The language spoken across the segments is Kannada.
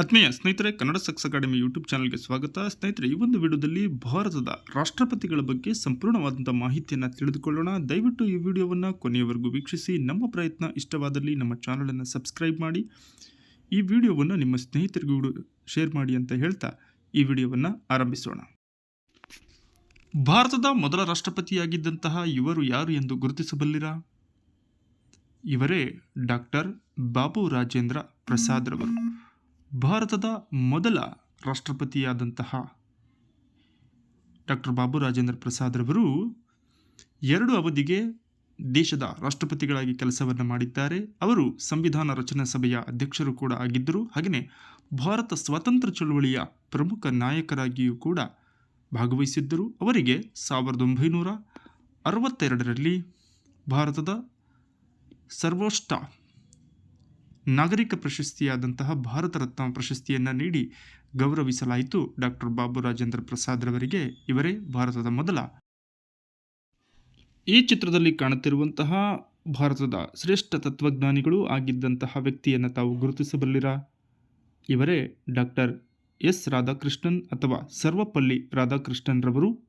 ಆತ್ಮೀಯ ಸ್ನೇಹಿತರೆ, ಕನ್ನಡ ಸಕ್ಸ್ ಅಕಾಡೆಮಿ ಯೂಟ್ಯೂಬ್ ಚಾನಲ್ಗೆ ಸ್ವಾಗತ. ಸ್ನೇಹಿತರೆ, ಈ ಒಂದು ವಿಡಿಯೋದಲ್ಲಿ ಭಾರತದ ರಾಷ್ಟ್ರಪತಿಗಳ ಬಗ್ಗೆ ಸಂಪೂರ್ಣವಾದಂಥ ಮಾಹಿತಿಯನ್ನು ತಿಳಿದುಕೊಳ್ಳೋಣ. ದಯವಿಟ್ಟು ಈ ವಿಡಿಯೋವನ್ನು ಕೊನೆಯವರೆಗೂ ವೀಕ್ಷಿಸಿ. ನಮ್ಮ ಪ್ರಯತ್ನ ಇಷ್ಟವಾದಲ್ಲಿ ನಮ್ಮ ಚಾನಲನ್ನು ಸಬ್ಸ್ಕ್ರೈಬ್ ಮಾಡಿ. ಈ ವಿಡಿಯೋವನ್ನು ನಿಮ್ಮ ಸ್ನೇಹಿತರಿಗೂ ಶೇರ್ ಮಾಡಿ ಅಂತ ಹೇಳ್ತಾ ಈ ವಿಡಿಯೋವನ್ನು ಆರಂಭಿಸೋಣ. ಭಾರತದ ಮೊದಲ ರಾಷ್ಟ್ರಪತಿಯಾಗಿದ್ದಂತಹ ಇವರು ಯಾರು ಎಂದು ಗುರುತಿಸಬಲ್ಲಿರಾ? ಇವರೇ ಡಾಕ್ಟರ್ ಬಾಬು ರಾಜೇಂದ್ರ ಪ್ರಸಾದ್ ರವರು. ಭಾರತದ ಮೊದಲ ರಾಷ್ಟ್ರಪತಿಯಾದಂತಹ ಡಾಕ್ಟರ್ ಬಾಬು ರಾಜೇಂದ್ರ ಪ್ರಸಾದ್ ರವರು ಎರಡು ಅವಧಿಗೆ ದೇಶದ ರಾಷ್ಟ್ರಪತಿಗಳಾಗಿ ಕೆಲಸವನ್ನು ಮಾಡಿದ್ದಾರೆ. ಅವರು ಸಂವಿಧಾನ ರಚನಾ ಸಭೆಯ ಅಧ್ಯಕ್ಷರು ಕೂಡ ಆಗಿದ್ದರು. ಹಾಗೆಯೇ ಭಾರತ ಸ್ವಾತಂತ್ರ್ಯ ಚಳುವಳಿಯ ಪ್ರಮುಖ ನಾಯಕರಾಗಿಯೂ ಕೂಡ ಭಾಗವಹಿಸಿದ್ದರು. ಅವರಿಗೆ ಸಾವಿರದ ಒಂಬೈನೂರ ಅರವತ್ತೆರಡರಲ್ಲಿ ಭಾರತದ ಸರ್ವೋಷ್ಟ ನಾಗರಿಕ ಪ್ರಶಸ್ತಿಯಾದಂತಹ ಭಾರತ ರತ್ನ ಪ್ರಶಸ್ತಿಯನ್ನು ನೀಡಿ ಗೌರವಿಸಲಾಯಿತು ಡಾಕ್ಟರ್ ಬಾಬು ರಾಜೇಂದ್ರ ಪ್ರಸಾದ್ ರವರಿಗೆ. ಇವರೇ ಭಾರತದ ಮೊದಲ. ಈ ಚಿತ್ರದಲ್ಲಿ ಕಾಣುತ್ತಿರುವಂತಹ ಭಾರತದ ಶ್ರೇಷ್ಠ ತತ್ವಜ್ಞಾನಿಗಳು ಆಗಿದ್ದಂತಹ ವ್ಯಕ್ತಿಯನ್ನು ತಾವು ಗುರುತಿಸಬಲ್ಲಿರಾ? ಇವರೇ ಡಾಕ್ಟರ್ ಎಸ್ ರಾಧಾಕೃಷ್ಣನ್ ಅಥವಾ ಸರ್ವಪಲ್ಲಿ ರಾಧಾಕೃಷ್ಣನ್ರವರು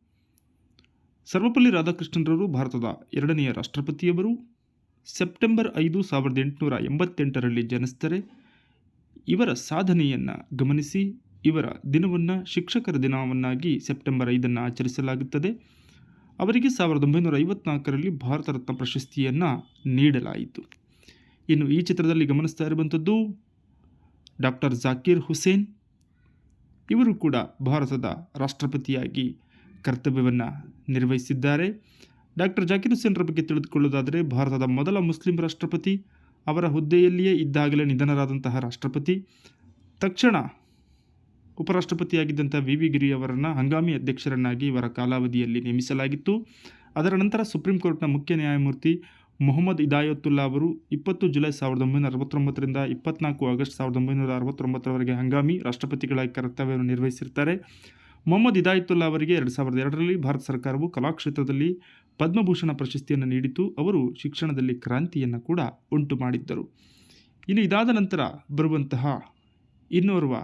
ಸರ್ವಪಲ್ಲಿ ರಾಧಾಕೃಷ್ಣನ್ರವರು ಭಾರತದ ಎರಡನೆಯ ರಾಷ್ಟ್ರಪತಿಯವರು. ಸೆಪ್ಟೆಂಬರ್ ಐದು ಸಾವಿರದ ಎಂಟುನೂರ ಎಂಬತ್ತೆಂಟರಲ್ಲಿ ಜನಿಸ್ತಾರೆ ಇವರ ಸಾಧನೆಯನ್ನು ಗಮನಿಸಿ, ಇವರ ದಿನವನ್ನು ಶಿಕ್ಷಕರ ದಿನವನ್ನಾಗಿ ಸೆಪ್ಟೆಂಬರ್ ಐದನ್ನು ಆಚರಿಸಲಾಗುತ್ತದೆ. ಅವರಿಗೆ ಸಾವಿರದ ಒಂಬೈನೂರ ಐವತ್ನಾಲ್ಕರಲ್ಲಿ ಭಾರತ ರತ್ನ ಪ್ರಶಸ್ತಿಯನ್ನು ನೀಡಲಾಯಿತು. ಇನ್ನು ಈ ಚಿತ್ರದಲ್ಲಿ ಗಮನಿಸ್ತಾ ಇರುವಂಥದ್ದು ಡಾಕ್ಟರ್ ಜಾಕೀರ್ ಹುಸೇನ್. ಇವರು ಕೂಡ ಭಾರತದ ರಾಷ್ಟ್ರಪತಿಯಾಗಿ ಕರ್ತವ್ಯವನ್ನು ನಿರ್ವಹಿಸಿದ್ದಾರೆ. ಡಾಕ್ಟರ್ ಜಾಕಿರ್ ಹುಸೇನ್ರ ಬಗ್ಗೆ ತಿಳಿದುಕೊಳ್ಳುವುದಾದರೆ, ಭಾರತದ ಮೊದಲ ಮುಸ್ಲಿಂ ರಾಷ್ಟ್ರಪತಿ, ಅವರ ಹುದ್ದೆಯಲ್ಲಿಯೇ ಇದ್ದಾಗಲೇ ನಿಧನರಾದಂತಹ ರಾಷ್ಟ್ರಪತಿ, ತಕ್ಷಣ ಉಪರಾಷ್ಟ್ರಪತಿಯಾಗಿದ್ದಂಥ ವಿ. ವಿ. ಗಿರಿ ಅವರನ್ನು ಹಂಗಾಮಿ ಅಧ್ಯಕ್ಷರನ್ನಾಗಿ ಇವರ ಕಾಲಾವಧಿಯಲ್ಲಿ ನೇಮಿಸಲಾಗಿತ್ತು. ಅದರ ನಂತರ ಸುಪ್ರೀಂ ಕೋರ್ಟ್ನ ಮುಖ್ಯ ನ್ಯಾಯಮೂರ್ತಿ ಮೊಹಮ್ಮದ್ ಇದಾಯತ್ತುಲ್ಲಾ ಅವರು ಇಪ್ಪತ್ತು ಜುಲೈ ಸಾವಿರದ ಒಂಬೈನೂರ ಅರವತ್ತೊಂಬತ್ತರಿಂದ ಇಪ್ಪತ್ನಾಲ್ಕು ಆಗಸ್ಟ್ ಸಾವಿರದ ಒಂಬೈನೂರ ಅರವತ್ತೊಂಬತ್ತರವರೆಗೆ ಹಂಗಾಮಿ ರಾಷ್ಟ್ರಪತಿಗಳಾಗಿ ಕರ್ತವ್ಯವನ್ನು ನಿರ್ವಹಿಸಿರ್ತಾರೆ. ಮೊಹಮ್ಮದ್ ಇದಾಯತುಲ್ಲಾ ಅವರಿಗೆ ಎರಡು ಸಾವಿರದ ಎರಡರಲ್ಲಿ ಭಾರತ ಸರ್ಕಾರವು ಕಲಾಕ್ಷೇತ್ರದಲ್ಲಿ ಪದ್ಮಭೂಷಣ ಪ್ರಶಸ್ತಿಯನ್ನು ನೀಡಿತು ಅವರು ಶಿಕ್ಷಣದಲ್ಲಿ ಕ್ರಾಂತಿಯನ್ನು ಕೂಡ ಉಂಟು ಮಾಡಿದ್ದರು. ಇನ್ನು ಇದಾದ ನಂತರ ಬರುವಂತಹ ಇನ್ನೋರ್ವ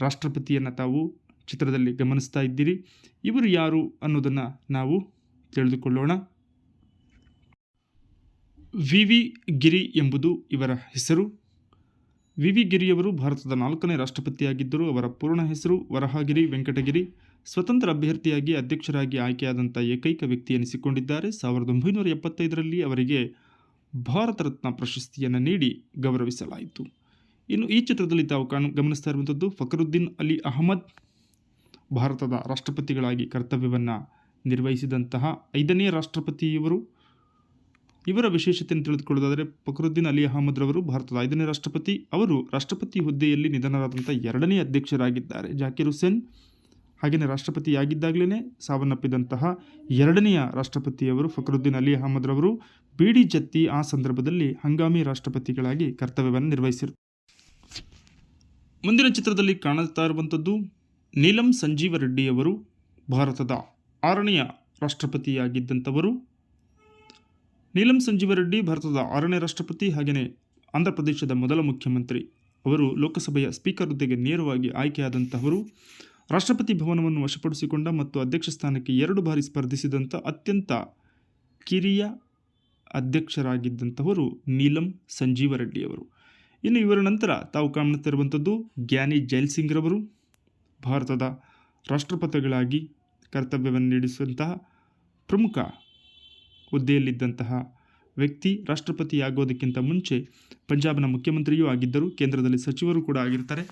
ರಾಷ್ಟ್ರಪತಿಯನ್ನು ತಾವು ಚಿತ್ರದಲ್ಲಿ ಗಮನಿಸ್ತಾ ಇದ್ದೀರಿ. ಇವರು ಯಾರು ಅನ್ನೋದನ್ನು ನಾವು ತಿಳಿದುಕೊಳ್ಳೋಣ. ವಿ. ವಿ. ಗಿರಿ ಎಂಬುದು ಇವರ ಹೆಸರು. ವಿ. ವಿ. ಗಿರಿಯವರು ಭಾರತದ ನಾಲ್ಕನೇ ರಾಷ್ಟ್ರಪತಿಯಾಗಿದ್ದರು. ಅವರ ಪೂರ್ಣ ಹೆಸರು ವರಹಗಿರಿ ವೆಂಕಟಗಿರಿ. ಸ್ವತಂತ್ರ ಅಭ್ಯರ್ಥಿಯಾಗಿ ಅಧ್ಯಕ್ಷರಾಗಿ ಆಯ್ಕೆಯಾದಂಥ ಏಕೈಕ ವ್ಯಕ್ತಿ ಎನಿಸಿಕೊಂಡಿದ್ದಾರೆ. ಸಾವಿರದ ಒಂಬೈನೂರ ಎಪ್ಪತ್ತೈದರಲ್ಲಿ ಅವರಿಗೆ ಭಾರತ ರತ್ನ ಪ್ರಶಸ್ತಿಯನ್ನು ನೀಡಿ ಗೌರವಿಸಲಾಯಿತು. ಇನ್ನು ಈ ಚಿತ್ರದಲ್ಲಿ ತಾವು ಕಾಣ್, ಗಮನಿಸ್ತಾ ಇರುವಂಥದ್ದು ಫಕರುದ್ದೀನ್ ಅಲಿ ಅಹಮದ್, ಭಾರತದ ರಾಷ್ಟ್ರಪತಿಗಳಾಗಿ ಕರ್ತವ್ಯವನ್ನು ನಿರ್ವಹಿಸಿದಂತಹ ಐದನೇ ರಾಷ್ಟ್ರಪತಿಯವರು. ಇವರ ವಿಶೇಷತೆಯನ್ನು ತಿಳಿದುಕೊಳ್ಳೋದಾದರೆ ಫಕರುದ್ದೀನ್ ಅಲಿ ಅಹಮದ್ ರವರು ಭಾರತದ ಐದನೇ ರಾಷ್ಟ್ರಪತಿ. ಅವರು ರಾಷ್ಟ್ರಪತಿ ಹುದ್ದೆಯಲ್ಲಿ ನಿಧನರಾದಂಥ ಎರಡನೇ ಅಧ್ಯಕ್ಷರಾಗಿದ್ದಾರೆ. ಜಾಕಿರ್ ಹುಸೇನ್ ಹಾಗೆಯೇ ರಾಷ್ಟ್ರಪತಿಯಾಗಿದ್ದಾಗಲೇ ಸಾವನ್ನಪ್ಪಿದಂತಹ ಎರಡನೆಯ ರಾಷ್ಟ್ರಪತಿಯವರು ಫಕರುದ್ದೀನ್ ಅಲಿ ಅಹಮದ್ ರವರು ಬಿ ಡಿ ಜತ್ತಿ ಆ ಸಂದರ್ಭದಲ್ಲಿ ಹಂಗಾಮಿ ರಾಷ್ಟ್ರಪತಿಗಳಾಗಿ ಕರ್ತವ್ಯವನ್ನು ನಿರ್ವಹಿಸಿರು. ಮುಂದಿನ ಚಿತ್ರದಲ್ಲಿ ಕಾಣುತ್ತಾ ಇರುವಂಥದ್ದು ನೀಲಂ ಸಂಜೀವ ರೆಡ್ಡಿಯವರು ಭಾರತದ ಆರನೆಯ ರಾಷ್ಟ್ರಪತಿಯಾಗಿದ್ದಂಥವರು. ನೀಲಂ ಸಂಜೀವ ರೆಡ್ಡಿ ಭಾರತದ ಆರನೇ ರಾಷ್ಟ್ರಪತಿ ಹಾಗೆಯೇ ಆಂಧ್ರ ಪ್ರದೇಶದ ಮೊದಲ ಮುಖ್ಯಮಂತ್ರಿ. ಅವರು ಲೋಕಸಭೆಯ ಸ್ಪೀಕರ್ ಹುದ್ದೆಗೆ ನೇರವಾಗಿ ಆಯ್ಕೆಯಾದಂತಹವರು ರಾಷ್ಟ್ರಪತಿ ಭವನವನ್ನು ವಶಪಡಿಸಿಕೊಂಡ ಮತ್ತು ಅಧ್ಯಕ್ಷ ಸ್ಥಾನಕ್ಕೆ ಎರಡು ಬಾರಿ ಸ್ಪರ್ಧಿಸಿದಂಥ ಅತ್ಯಂತ ಕಿರಿಯ ಅಧ್ಯಕ್ಷರಾಗಿದ್ದಂಥವರು ನೀಲಂ ಸಂಜೀವ ರೆಡ್ಡಿಯವರು ಇನ್ನು ಇವರ ನಂತರ ತಾವು ಕಾಣುತ್ತಿರುವಂಥದ್ದು ಗ್ಯಾನಿ ಜೈಲ್ ರವರು ಭಾರತದ ರಾಷ್ಟ್ರಪತಿಗಳಾಗಿ ಕರ್ತವ್ಯವನ್ನು ನೀಡಿಸುವಂತಹ ಪ್ರಮುಖ ಹುದ್ದೆಯಲ್ಲಿದ್ದಂತಹ ವ್ಯಕ್ತಿ ರಾಷ್ಟ್ರಪತಿಯಾಗೋದಕ್ಕಿಂತ ಮುಂಚೆ ಪಂಜಾಬ್ನ ಮುಖ್ಯಮಂತ್ರಿಯೂ ಆಗಿದ್ದರು ಕೇಂದ್ರದಲ್ಲಿ ಸಚಿವರು ಕೂಡ ಆಗಿರ್ತಾರೆ.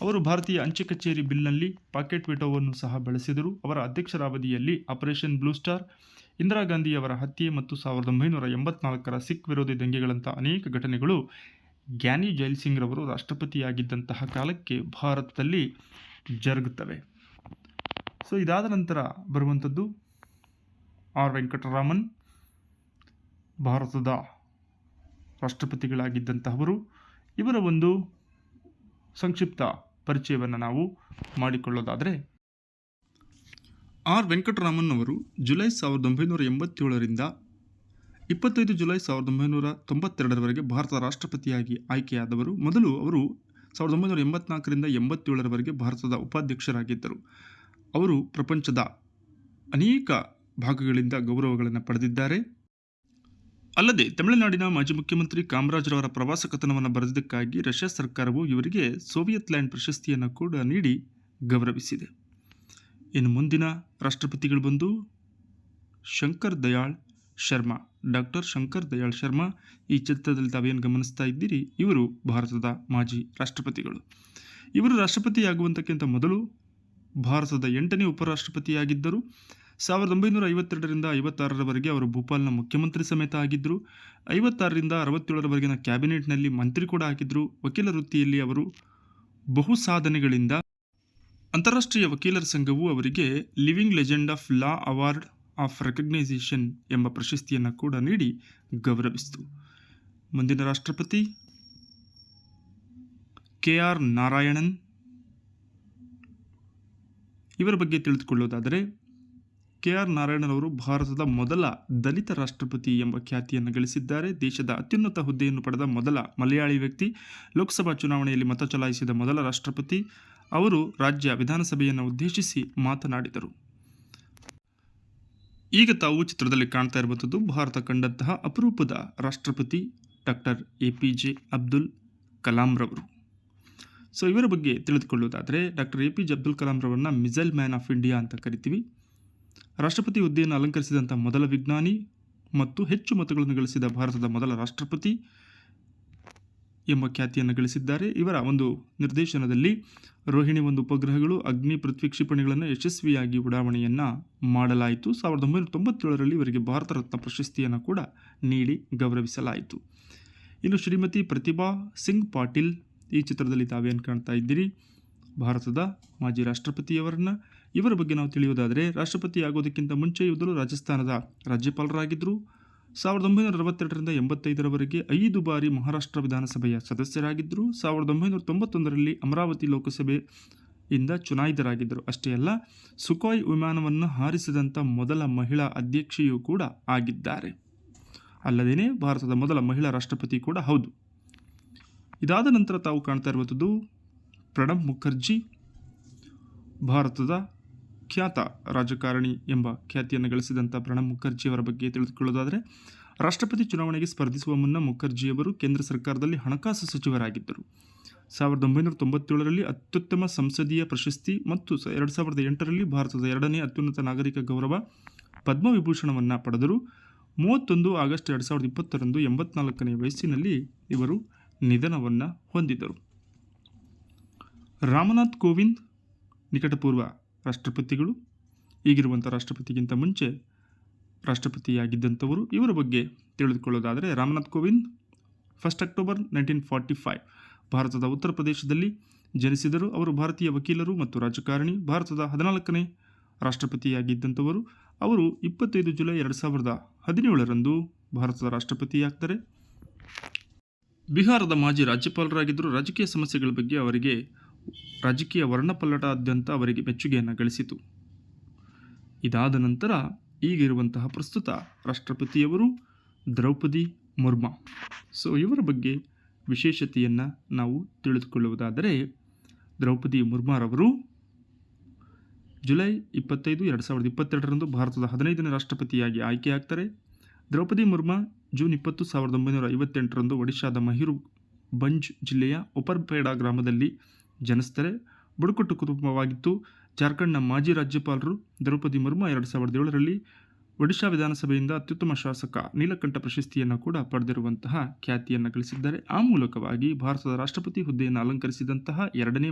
ಅವರು ಭಾರತೀಯ ಅಂಚೆ ಕಚೇರಿ ಬಿಲ್ನಲ್ಲಿ ಪಾಕೆಟ್ ವಿಟೋವನ್ನು ಸಹ ಬಳಸಿದರು. ಅವರ ಅಧ್ಯಕ್ಷರ ಅವಧಿಯಲ್ಲಿ ಆಪರೇಷನ್ ಬ್ಲೂ ಸ್ಟಾರ್, ಇಂದಿರಾ ಗಾಂಧಿಯವರ ಹತ್ಯೆ ಮತ್ತು ಸಾವಿರದ ಒಂಬೈನೂರ ಎಂಬತ್ನಾಲ್ಕರ ಸಿಖ್ ವಿರೋಧಿ ದಂಗೆಗಳಂಥ ಅನೇಕ ಘಟನೆಗಳು ಗ್ಯಾನಿ ಜೈಲ್ ಸಿಂಗ್ ರವರು ರಾಷ್ಟ್ರಪತಿಯಾಗಿದ್ದಂತಹ ಕಾಲಕ್ಕೆ ಭಾರತದಲ್ಲಿ ಜರುಗುತ್ತವೆ. ಸೊ, ಇದಾದ ನಂತರ ಬರುವಂಥದ್ದು ಆರ್ ವೆಂಕಟರಾಮನ್, ಭಾರತದ ರಾಷ್ಟ್ರಪತಿಗಳಾಗಿದ್ದಂತಹವರು. ಇವರ ಒಂದು ಸಂಕ್ಷಿಪ್ತ ಪರಿಚಯವನ್ನು ನಾವು ಮಾಡಿಕೊಳ್ಳೋದಾದರೆ ಆರ್ ವೆಂಕಟರಾಮನ್ ಅವರು ಜುಲೈ ಸಾವಿರದ ಒಂಬೈನೂರ ಎಂಬತ್ತೇಳರಿಂದ ಇಪ್ಪತ್ತೈದು ಜುಲೈ ಸಾವಿರದ ಒಂಬೈನೂರ ತೊಂಬತ್ತೆರಡರವರೆಗೆ ಭಾರತ ರಾಷ್ಟ್ರಪತಿಯಾಗಿ ಆಯ್ಕೆಯಾದವರು. ಮೊದಲು ಅವರು ಸಾವಿರದ ಒಂಬೈನೂರ ಎಂಬತ್ನಾಲ್ಕರಿಂದ ಎಂಬತ್ತೇಳರವರೆಗೆ ಭಾರತದ ಉಪಾಧ್ಯಕ್ಷರಾಗಿದ್ದರು. ಅವರು ಪ್ರಪಂಚದ ಅನೇಕ ಭಾಗಗಳಿಂದ ಗೌರವಗಳನ್ನು ಪಡೆದಿದ್ದಾರೆ. ಅಲ್ಲದೆ ತಮಿಳುನಾಡಿನ ಮಾಜಿ ಮುಖ್ಯಮಂತ್ರಿ ಕಾಮರಾಜ್ರವರ ಪ್ರವಾಸ ಕಥನವನ್ನು ಬರೆದಿದ್ದಕ್ಕಾಗಿ ರಷ್ಯಾ ಸರ್ಕಾರವು ಇವರಿಗೆ ಸೋವಿಯತ್ ಲ್ಯಾಂಡ್ ಪ್ರಶಸ್ತಿಯನ್ನು ಕೂಡ ನೀಡಿ ಗೌರವಿಸಿದೆ. ಇನ್ನು ಮುಂದಿನ ರಾಷ್ಟ್ರಪತಿಗಳು ಬಂದು ಶಂಕರ್ ದಯಾಳ್ ಶರ್ಮಾ. ಡಾಕ್ಟರ್ ಶಂಕರ್ ದಯಾಳ್ ಶರ್ಮಾ, ಈ ಚಿತ್ರದಲ್ಲಿ ತಾವೇನು ಗಮನಿಸ್ತಾ ಇದ್ದೀರಿ? ಇವರು ಭಾರತದ ಮಾಜಿ ರಾಷ್ಟ್ರಪತಿಗಳು. ಇವರು ರಾಷ್ಟ್ರಪತಿಯಾಗುವಂತಕ್ಕಿಂತ ಮೊದಲು ಭಾರತದ ಎಂಟನೇ ಉಪರಾಷ್ಟ್ರಪತಿಯಾಗಿದ್ದರು. ಸಾವಿರದ ಒಂಬೈನೂರ ಐವತ್ತೆರಡರಿಂದ ಐವತ್ತಾರರವರೆಗೆ ಅವರು ಭೂಪಾಲ್ನ ಮುಖ್ಯಮಂತ್ರಿ ಸಮೇತ ಆಗಿದ್ದರು. ಐವತ್ತಾರರಿಂದ ಅರವತ್ತೇಳರವರೆಗಿನ ಕ್ಯಾಬಿನೆಟ್ನಲ್ಲಿ ಮಂತ್ರಿ ಕೂಡ ಆಗಿದ್ದರು. ವಕೀಲ ವೃತ್ತಿಯಲ್ಲಿ ಅವರು ಬಹು ಸಾಧನೆಗಳಿಂದ ಅಂತಾರಾಷ್ಟ್ರೀಯ ವಕೀಲರ ಸಂಘವು ಅವರಿಗೆ living legend of law award of recognition ಎಂಬ ಪ್ರಶಸ್ತಿಯನ್ನು ಕೂಡ ನೀಡಿ ಗೌರವಿಸಿತು. ಮುಂದಿನ ರಾಷ್ಟ್ರಪತಿ ಕೆ ಆರ್ ನಾರಾಯಣನ್. ಇವರ ಬಗ್ಗೆ ತಿಳಿದುಕೊಳ್ಳೋದಾದರೆ ಕೆ ಆರ್ ನಾರಾಯಣನ್ ಅವರು ಭಾರತದ ಮೊದಲ ದಲಿತ ರಾಷ್ಟ್ರಪತಿ ಎಂಬ ಖ್ಯಾತಿಯನ್ನು ಗಳಿಸಿದ್ದಾರೆ. ದೇಶದ ಅತ್ಯುನ್ನತ ಹುದ್ದೆಯನ್ನು ಪಡೆದ ಮೊದಲ ಮಲಯಾಳಿ ವ್ಯಕ್ತಿ, ಲೋಕಸಭಾ ಚುನಾವಣೆಯಲ್ಲಿ ಮತ ಚಲಾಯಿಸಿದ ಮೊದಲ ರಾಷ್ಟ್ರಪತಿ. ಅವರು ರಾಜ್ಯ ವಿಧಾನಸಭೆಯನ್ನು ಉದ್ದೇಶಿಸಿ ಮಾತನಾಡಿದರು. ಈಗ ತಾವು ಚಿತ್ರದಲ್ಲಿ ಕಾಣ್ತಾ ಇರುವಂಥದ್ದು ಭಾರತ ಕಂಡಂತಹ ಅಪರೂಪದ ರಾಷ್ಟ್ರಪತಿ doctor A. P. J. Abdul ಕಲಾಂರವರು so, ಇವರ ಬಗ್ಗೆ ತಿಳಿದುಕೊಳ್ಳುವುದಾದರೆ doctor A. P. J. Abdul ಕಲಾಂರವರನ್ನ missile man of India ಅಂತ ಕರಿತೀವಿ. ರಾಷ್ಟ್ರಪತಿ ಹುದ್ದೆಯನ್ನು ಅಲಂಕರಿಸಿದಂಥ ಮೊದಲ ವಿಜ್ಞಾನಿ ಮತ್ತು ಹೆಚ್ಚು ಮತಗಳನ್ನು ಗಳಿಸಿದ ಭಾರತದ ಮೊದಲ ರಾಷ್ಟ್ರಪತಿ ಎಂಬ ಖ್ಯಾತಿಯನ್ನು ಗಳಿಸಿದ್ದಾರೆ. ಇವರ ಒಂದು ನಿರ್ದೇಶನದಲ್ಲಿ ರೋಹಿಣಿ ಒಂದು ಉಪಗ್ರಹಗಳು, ಅಗ್ನಿ ಪೃಥ್ವಿ ಕ್ಷಿಪಣಿಗಳನ್ನು ಯಶಸ್ವಿಯಾಗಿ ಉಡಾವಣೆಯನ್ನು ಮಾಡಲಾಯಿತು. ಸಾವಿರದ ಒಂಬೈನೂರ ತೊಂಬತ್ತೇಳರಲ್ಲಿ ಇವರಿಗೆ ಭಾರತ ರತ್ನ ಪ್ರಶಸ್ತಿಯನ್ನು ಕೂಡ ನೀಡಿ ಗೌರವಿಸಲಾಯಿತು. ಇನ್ನು ಶ್ರೀಮತಿ ಪ್ರತಿಭಾ ಸಿಂಗ್ ಪಾಟೀಲ್, ಈ ಚಿತ್ರದಲ್ಲಿ ತಾವೇನು ಕಾಣ್ತಾ ಇದ್ದೀರಿ? ಭಾರತದ ಮಾಜಿ ರಾಷ್ಟ್ರಪತಿಯವರನ್ನು ಇವರ ಬಗ್ಗೆ ನಾವು ತಿಳಿಯುವುದಾದರೆ ರಾಷ್ಟ್ರಪತಿ ಆಗೋದಕ್ಕಿಂತ ಮುಂಚೆ ಇವರು ರಾಜಸ್ಥಾನದ ರಾಜ್ಯಪಾಲರಾಗಿದ್ದರು. ಸಾವಿರದ ಒಂಬೈನೂರ ಅರವತ್ತೆರಡರಿಂದ ಎಂಬತ್ತೈದರವರೆಗೆ ಐದು ಬಾರಿ ಮಹಾರಾಷ್ಟ್ರ ವಿಧಾನಸಭೆಯ ಸದಸ್ಯರಾಗಿದ್ದರು. ಸಾವಿರದ ಒಂಬೈನೂರ ತೊಂಬತ್ತೊಂದರಲ್ಲಿ ಅಮರಾವತಿ ಲೋಕಸಭೆಯಿಂದ ಚುನಾಯಿತರಾಗಿದ್ದರು. ಅಷ್ಟೇ ಅಲ್ಲ, ಸುಖಾಯ್ ವಿಮಾನವನ್ನು ಹಾರಿಸಿದಂಥ ಮೊದಲ ಮಹಿಳಾ ಅಧ್ಯಕ್ಷೆಯೂ ಕೂಡ ಆಗಿದ್ದಾರೆ. ಅಲ್ಲದೇ ಭಾರತದ ಮೊದಲ ಮಹಿಳಾ ರಾಷ್ಟ್ರಪತಿ ಕೂಡ ಹೌದು. ಇದಾದ ನಂತರ ತಾವು ಕಾಣ್ತಾ ಇರುವಂಥದ್ದು, ಪ್ರಣಬ್ ಮುಖರ್ಜಿ. ಭಾರತದ ಖ್ಯಾತ ರಾಜಕಾರಣಿ ಎಂಬ ಖ್ಯಾತಿಯನ್ನು ಗಳಿಸಿದಂಥ ಪ್ರಣಬ್ ಮುಖರ್ಜಿಯವರ ಬಗ್ಗೆ ತಿಳಿದುಕೊಳ್ಳೋದಾದರೆ, ರಾಷ್ಟ್ರಪತಿ ಚುನಾವಣೆಗೆ ಸ್ಪರ್ಧಿಸುವ ಮುನ್ನ ಮುಖರ್ಜಿಯವರು ಕೇಂದ್ರ ಸರ್ಕಾರದಲ್ಲಿ ಹಣಕಾಸು ಸಚಿವರಾಗಿದ್ದರು. ಸಾವಿರದ ಒಂಬೈನೂರ ತೊಂಬತ್ತೇಳರಲ್ಲಿ ಅತ್ಯುತ್ತಮ ಸಂಸದೀಯ ಪ್ರಶಸ್ತಿ ಮತ್ತು ಎರಡು ಸಾವಿರದ ಎಂಟರಲ್ಲಿ ಭಾರತದ ಎರಡನೇ ಅತ್ಯುನ್ನತ ನಾಗರಿಕ ಗೌರವ ಪದ್ಮವಿಭೂಷಣವನ್ನು ಪಡೆದರು. ಮೂವತ್ತೊಂದು ಆಗಸ್ಟ್ ಎರಡು ಸಾವಿರದ ಇಪ್ಪತ್ತರಂದು ಎಂಬತ್ನಾಲ್ಕನೇ ವಯಸ್ಸಿನಲ್ಲಿ ಇವರು ನಿಧನವನ್ನು ಹೊಂದಿದರು ರಾಮನಾಥ್ ಕೋವಿಂದ್, ನಿಕಟಪೂರ್ವ ರಾಷ್ಟ್ರಪತಿಗಳು ಈಗಿರುವಂಥ ರಾಷ್ಟ್ರಪತಿಗಿಂತ ಮುಂಚೆ ರಾಷ್ಟ್ರಪತಿಯಾಗಿದ್ದಂಥವರು, ಇವರ ಬಗ್ಗೆ ತಿಳಿದುಕೊಳ್ಳೋದಾದರೆ Ramnath Kovind first October nineteen forty five ಭಾರತದ ಉತ್ತರ ಪ್ರದೇಶದಲ್ಲಿ ಜನಿಸಿದರು. ಅವರು ಭಾರತೀಯ ವಕೀಲರು ಮತ್ತು ರಾಜಕಾರಣಿ. ಭಾರತದ ಹದಿನಾಲ್ಕನೇ ರಾಷ್ಟ್ರಪತಿಯಾಗಿದ್ದಂಥವರು. ಅವರು ಇಪ್ಪತ್ತೈದು ಜುಲೈ ಎರಡು ಸಾವಿರದ ಹದಿನೇಳರಂದು ಭಾರತದ ರಾಷ್ಟ್ರಪತಿಯಾಗ್ತಾರೆ. ಬಿಹಾರದ ಮಾಜಿ ರಾಜ್ಯಪಾಲರಾಗಿದ್ದರು. ರಾಜಕೀಯ ಸಮಸ್ಯೆಗಳ ಬಗ್ಗೆ ಅವರಿಗೆ ರಾಜಕೀಯ ವರ್ಣಪಲ್ಲಟಾದ್ಯಂತ ಅವರಿಗೆ ಮೆಚ್ಚುಗೆಯನ್ನು ಗಳಿಸಿತು. ಇದಾದ ನಂತರ ಈಗಿರುವಂತಹ ಪ್ರಸ್ತುತ ರಾಷ್ಟ್ರಪತಿಯವರು ದ್ರೌಪದಿ ಮುರ್ಮಾ. ಸೊ ಇವರ ಬಗ್ಗೆ ವಿಶೇಷತೆಯನ್ನು ನಾವು ತಿಳಿದುಕೊಳ್ಳುವುದಾದರೆ, ದ್ರೌಪದಿ ಮುರ್ಮಾರವರು ಜುಲೈ ಇಪ್ಪತ್ತೈದು, ಎರಡು ಸಾವಿರದ ಇಪ್ಪತ್ತೆರಡರಂದು ಭಾರತದ ಹದಿನೈದನೇ ರಾಷ್ಟ್ರಪತಿಯಾಗಿ ಆಯ್ಕೆಯಾಗ್ತಾರೆ ದ್ರೌಪದಿ ಮುರ್ಮಾ ಜೂನ್ ಇಪ್ಪತ್ತು, ಸಾವಿರದ ಒಂಬೈನೂರ ಐವತ್ತೆಂಟರಂದು ಒಡಿಶಾದ ಮಹಿರು ಬಂಜ್ ಜಿಲ್ಲೆಯ ಉಪರ್ಪೇಡಾ ಗ್ರಾಮದಲ್ಲಿ ಜನಿಸ್ತಾರೆ ಬುಡಕಟ್ಟು ಕುಟುಂಬವಾಗಿತ್ತು ಜಾರ್ಖಂಡ್ನ ಮಾಜಿ ರಾಜ್ಯಪಾಲರು ದ್ರೌಪದಿ ಮುರ್ಮು ಎರಡು ಸಾವಿರದ ಏಳರಲ್ಲಿ ಒಡಿಶಾ ವಿಧಾನಸಭೆಯಿಂದ ಅತ್ಯುತ್ತಮ ಶಾಸಕ ನೀಲಕಂಠ ಪ್ರಶಸ್ತಿಯನ್ನು ಕೂಡ ಪಡೆದಿರುವಂತಹ ಖ್ಯಾತಿಯನ್ನು ಗಳಿಸಿದ್ದಾರೆ. ಆ ಮೂಲಕವಾಗಿ ಭಾರತದ ರಾಷ್ಟ್ರಪತಿ ಹುದ್ದೆಯನ್ನು ಅಲಂಕರಿಸಿದಂತಹ ಎರಡನೇ